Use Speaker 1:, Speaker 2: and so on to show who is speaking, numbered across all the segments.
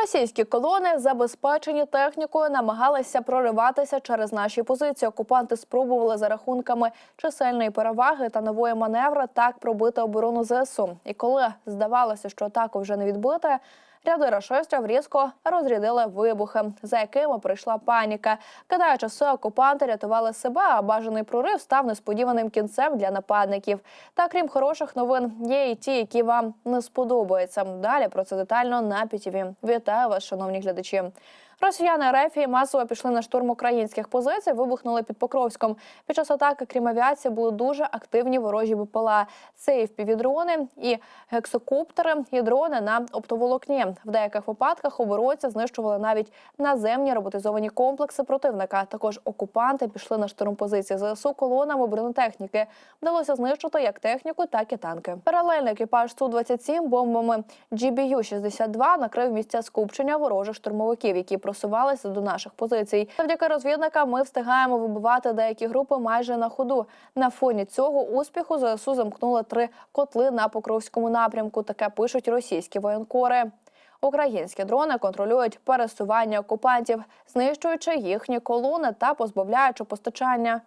Speaker 1: Російські колони, забезпечені технікою, намагалися прориватися через наші позиції. Окупанти спробували за рахунками чисельної переваги та нової маневри так пробити оборону ЗСУ. І коли здавалося, що атаку вже не відбити, ряди рашистів різко розрядили вибухи, за якими прийшла паніка. Кидаючи все, окупанти рятували себе, а бажаний прорив став несподіваним кінцем для нападників. Та крім хороших новин, є і ті, які вам не сподобаються. Далі про це детально на ПІТІВІ. Вітаю вас, шановні глядачі. Росіяни РФ масово пішли на штурм українських позицій, вибухнули під Покровськом. Під час атаки, крім авіації, були дуже активні ворожі БПЛА. Це і впівдрони, і гексокоптери, і дрони на оптоволокні. В деяких випадках оборонці знищували навіть наземні роботизовані комплекси противника. Також окупанти пішли на штурм позиції ЗСУ колонами бронетехніки. Вдалося знищити як техніку, так і танки. Паралельно екіпаж Су-27 бомбами GBU-62 накрив місця скупчення ворожих штурмовиків, які просувалися до наших позицій. Завдяки розвідникам ми встигаємо вибивати деякі групи майже на ходу. На фоні цього успіху ЗСУ замкнули три котли на Покровському напрямку. Таке пишуть російські воєнкори. Українські дрони контролюють пересування окупантів, знищуючи їхні колони та позбавляючи постачання.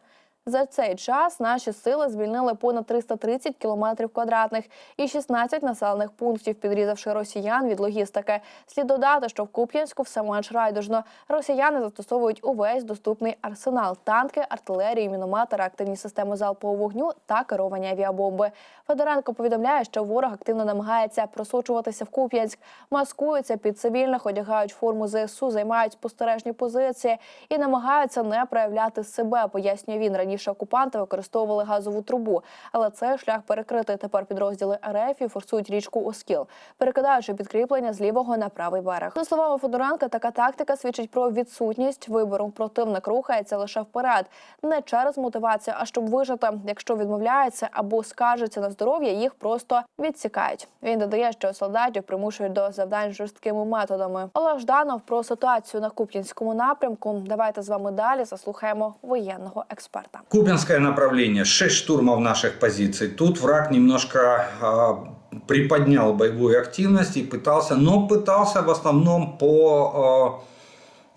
Speaker 1: За цей час наші сили звільнили понад 330 кілометрів квадратних і 16 населених пунктів, підрізавши росіян від логістики. Слід додати, що в Куп'янську все менш райдужно. Росіяни застосовують увесь доступний арсенал: танки, артилерію, міномети, реактивні системи залпового вогню та керовані авіабомби. Федоренко повідомляє, що ворог активно намагається просочуватися в Куп'янськ, маскуються під цивільних, одягають форму ЗСУ, займають спостережні позиції і намагаються не проявляти себе. Пояснює він раніше окупанти використовували газову трубу, але цей шлях перекритий. Тепер підрозділи РФ і форсують річку Оскіл, перекидаючи підкріплення з лівого на правий берег. За словами Федоренка, така тактика свідчить про відсутність вибору. Противник рухається лише вперед, не через мотивацію, а щоб вижити. Якщо відмовляється або скаржиться на здоров'я, їх просто відсікають. Він додає, що солдатів примушують до завдань жорсткими методами. Олег Жданов про ситуацію на Куп'янському напрямку. Давайте з вами далі заслухаємо воєнного експерта.
Speaker 2: Купинское направление, 6 штурмов наших позиций. Тут враг немножко а, приподнял боевую активность и пытался, но пытался в основном по,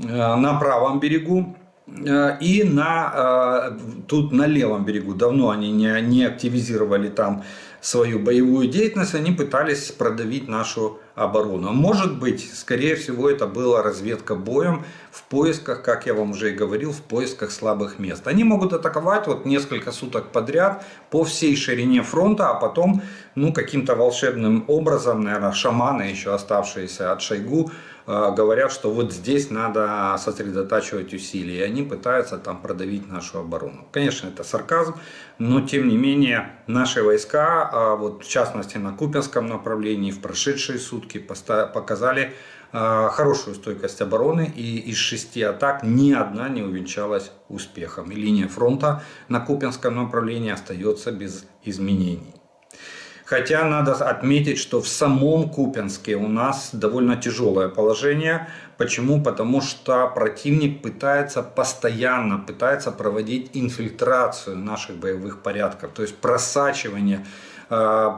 Speaker 2: а, а, на правом берегу а, и на, а, тут на левом берегу. Давно они не, не активизировали там свою боевую деятельность, они пытались продавить нашу оборону. Может быть, скорее всего, это была разведка боем в поисках, как я вам уже и говорил, в поисках слабых мест. Они могут атаковать вот несколько суток подряд по всей ширине фронта, а потом, ну, каким-то волшебным образом, наверное, шаманы, еще оставшиеся от Шойгу, э, говорят, что вот здесь надо сосредотачивать усилия. И они пытаются там продавить нашу оборону. Конечно, это сарказм, но тем не менее наши войска, а вот в частности на Купинском направлении в прошедшие сутки показали э, хорошую стойкость обороны и из шести атак ни одна не увенчалась успехом. И линия фронта на Купинском направлении остается без изменений. Хотя надо отметить, что в самом Купенске у нас довольно тяжелое положение. Почему? Потому что противник пытается постоянно пытается проводить инфильтрацию наших боевых порядков, то есть просачивание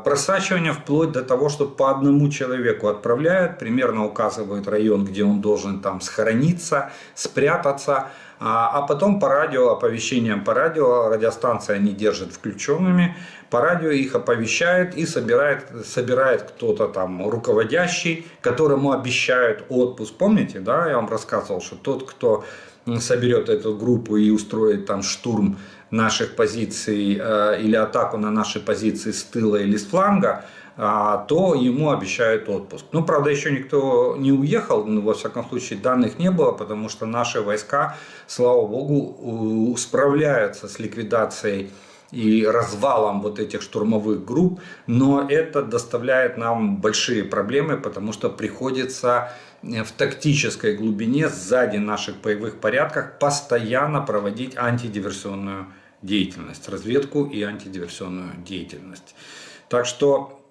Speaker 2: Просачивание вплоть до того, что по одному человеку отправляют, примерно указывают район, где он должен там схорониться, спрятаться, а а потом по радио, оповещением по радио, радиостанции они держат включенными, по радио их оповещают и собирает, собирает кто-то там руководящий, которому обещают отпуск. Помните, да, я вам рассказывал, что тот, кто соберет эту группу и устроит там штурм наших позиций э, или атаку на наши позиции с тыла или с фланга, то ему обещают отпуск. Ну, правда, еще никто не уехал, но, во всяком случае, данных не было, потому что наши войска, слава богу, справляются с ликвидацией и развалом вот этих штурмовых групп, но это доставляет нам большие проблемы, потому что приходится э, в тактической глубине сзади наших боевых порядках постоянно проводить антидиверсионную деятельность, разведку и антидиверсионную деятельность. Так что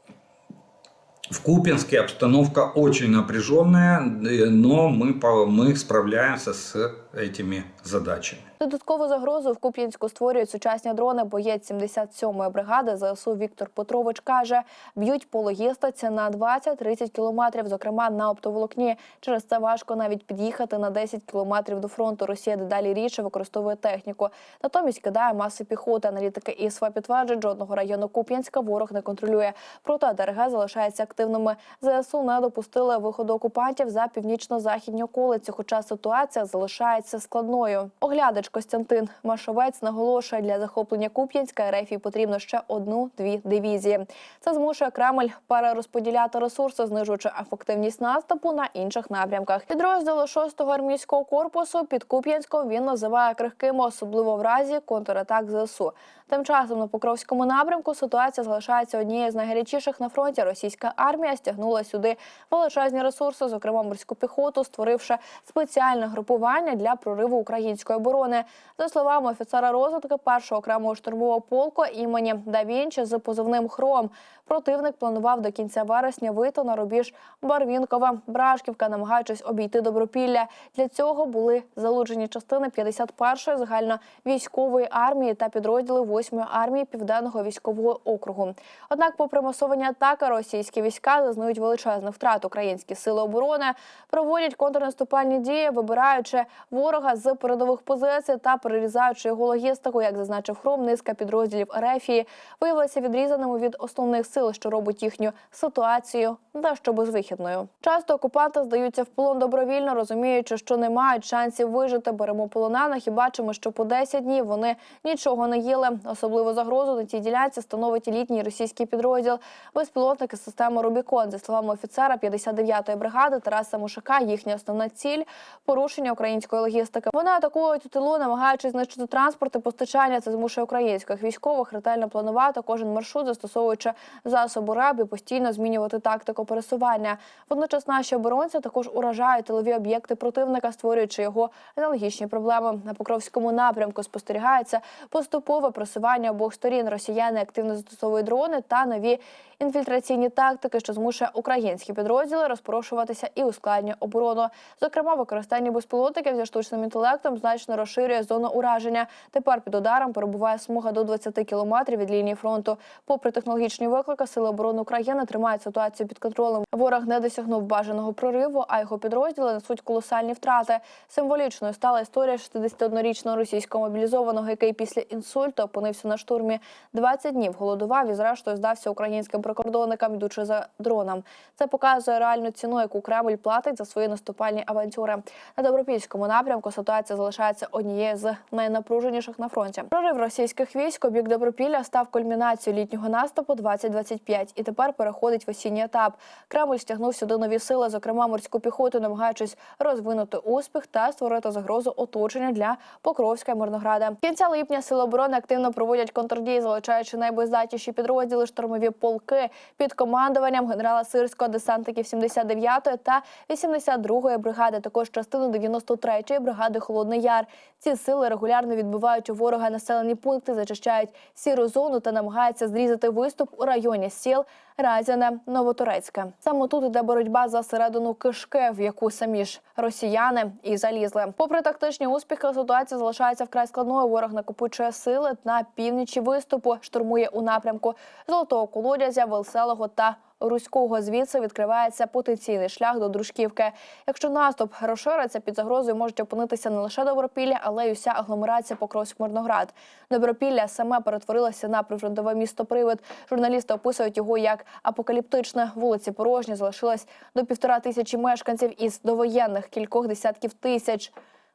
Speaker 2: в Купинске обстановка очень напряженная, э, но мы, по- мы справляемся с этими задачами.
Speaker 1: Додаткову загрозу в Куп'янську створюють сучасні дрони. Боєць 77-ї бригади ЗСУ Віктор Петрович каже, б'ють по логістиці на 20-30 кілометрів, зокрема на оптоволокні. Через це важко навіть під'їхати на 10 кілометрів до фронту. Росія дедалі рідше використовує техніку. Натомість кидає маси піхоти. Аналітики ІСВА підтверджують, жодного району Куп'янська ворог не контролює. Проте ДРГ залишається активними. ЗСУ не допустили виходу окупантів за північно-західні околиці, хоча ситуація залишається складною. Оглядач Костянтин Машовець наголошує, для захоплення Куп'янська РФ потрібно ще одну-дві дивізії. Це змушує Кремль перерозподіляти ресурси, знижуючи ефективність наступу на інших напрямках. Підрозділи 6-го армійського корпусу під Куп'янськом він називає крихкими, особливо в разі контратак ЗСУ. Тим часом на Покровському напрямку ситуація залишається однією з найгарячіших на фронті. Російська армія стягнула сюди величезні ресурси, зокрема морську піхоту, створивши спеціальне групування для прориву української оборони. За словами офіцера розвитку першого окремого штурмового полку імені Да Вінчі з позивним Хром. Противник планував до кінця вересня вийти на рубіж Барвінкова, Брашківка, намагаючись обійти добропілля. Для цього були залучені частини 51-ї загальновійськової армії та підрозділи 8-ї армії Південного військового округу. Однак, попри масовані атаки, російські війська зазнають величезних втрат. Українські сили оборони проводять контрнаступальні дії, вибираючи ворога з передових позицій та перерізаючи його логістику. Як зазначив Хром, низка підрозділів Ерефії виявилася відрізаними від основних сил, що робить їхню ситуацію дещо безвихідною. Часто окупанти здаються в полон добровільно, розуміючи, що не мають шансів вижити. Беремо полонених і бачимо, що по 10 днів вони нічого не їли. Особливу загрозу на цій ділянці становить літній російський підрозділ безпілотники системи Рубікон. За словами офіцера 59-ї бригади Тараса Мушака, їхня основна ціль порушення української логістики. Вони атакують у тилу, намагаючись знищити транспорт і постачання. Це змушує українських військових ретельно планувати кожен маршрут, застосовуючи засоби РЕБ і постійно змінювати тактику пересування. Водночас наші оборонці також уражають тилові об'єкти противника, створюючи його аналогічні проблеми. На Покровському напрямку спостерігається поступове просування обох сторін. Росіяни активно застосовують дрони та нові інфільтраційні тактики, що змушує українські підрозділи розпорошуватися і ускладнює оборону. Зокрема, використання безпілотників зі штучним інтелектом значно розширює зону ураження. Тепер під ударом перебуває смуга до 20 кілометрів від лінії фронту. Попри технологічні виклики, сили оборони України тримають ситуацію під контролем. Ворог не досягнув бажаного прориву, а його підрозділи несуть колосальні втрати. Символічною стала історія 61-річного російського мобілізованого, який після інсульту опинився на штурмі 20 днів. Голодував і зрештою здався українським прикордонникам, йдучи за дроном. Це показує реальну ціну, яку Кремль платить за свої наступальні авантюри. На добропільському напрямку ситуація залишається однією з найнапруженіших на фронті. Прорив російських військ у бік Добропілля став кульмінацією літнього наступу 2025 і тепер переходить в осінній етап. Кремль стягнув сюди нові сили, зокрема морську піхоту, намагаючись розвинути успіх та створити загрозу оточення для Покровська і Мирнограда. Кінця липня сили оборони активно проводять контрдії, залучаючи найбоєздатніші підрозділи штурмові полки під командуванням генерала Сирського десантників 79-ї та 82-ї бригади, також частину 93-ї бригади Холодний Яр. Ці сили регулярно відбивають у ворога населені пункти, зачищають сіру зону та намагаються зрізати виступ у районі сіл Разяне, Новоторецьке. Саме тут іде боротьба за середину кишки, в яку самі ж росіяни і залізли. Попри тактичні успіхи, ситуація залишається вкрай складною. Ворог накопичує сили на північі виступу, штурмує у напрямку Золотого Колодязя, Велселого та Руського звідси відкривається потенційний шлях до дружківки. Якщо наступ розшириться, під загрозою можуть опинитися не лише Добропілля, але й уся агломерація Покровськ-Мирноград. Добропілля саме перетворилося на прифронтове місто Привид. Журналісти описують його як апокаліптичне. Вулиці порожні залишилось до півтора тисячі мешканців із довоєнних кількох десятків тисяч.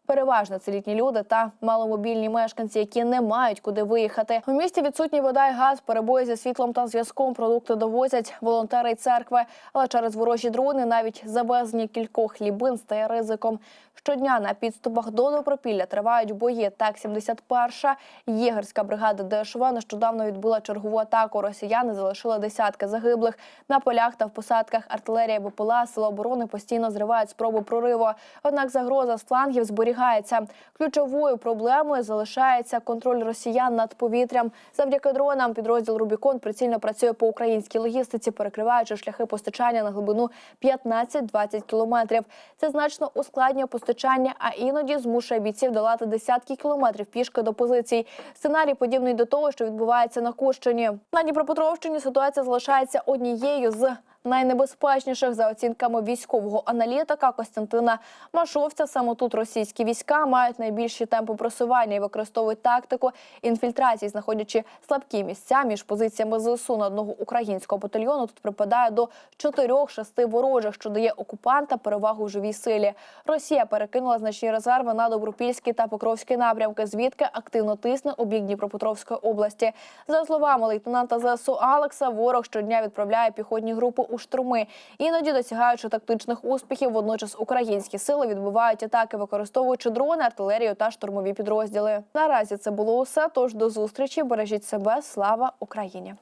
Speaker 1: Переважно це літні люди та маломобільні мешканці, які не мають куди виїхати. У місті відсутні вода і газ, перебої зі світлом та зв'язком. Продукти довозять волонтери й церкви, але через ворожі дрони навіть завезення кількох хлібин стає ризиком. Щодня на підступах до Добропілля тривають бої. Так, 71-ша єгерська бригада ДШВ нещодавно відбула чергову атаку. Росіяни залишили десятки загиблих на полях та в посадках. Артилерія БПЛА, сили оборони постійно зривають спробу прориву. Однак загроза з флангів зборів зберігається. Ключовою проблемою залишається контроль росіян над повітрям. Завдяки дронам підрозділ Рубікон прицільно працює по українській логістиці, перекриваючи шляхи постачання на глибину 15-20 кілометрів. Це значно ускладнює постачання, а іноді змушує бійців долати десятки кілометрів пішки до позицій. Сценарій подібний до того, що відбувається на Кущині. На Дніпропетровщині ситуація залишається однією з найнебезпечніших за оцінками військового аналітика Костянтина Машовця. Саме тут російські війська мають найбільші темпи просування і використовують тактику інфільтрації, знаходячи слабкі місця між позиціями ЗСУ на одного українського батальйону. Тут припадає до 4-6 ворожих, що дає окупанта перевагу в живій силі. Росія перекинула значні резерви на Добропільський та Покровський напрямки, звідки активно тисне бік Дніпропетровської області. За словами лейтенанта ЗСУ Алекса, ворог щодня відправляє піхотні групи у штурми, іноді досягаючи тактичних успіхів. Водночас українські сили відбивають атаки, використовуючи дрони, артилерію та штурмові підрозділи. Наразі це було усе. Тож до зустрічі. Бережіть себе. Слава Україні!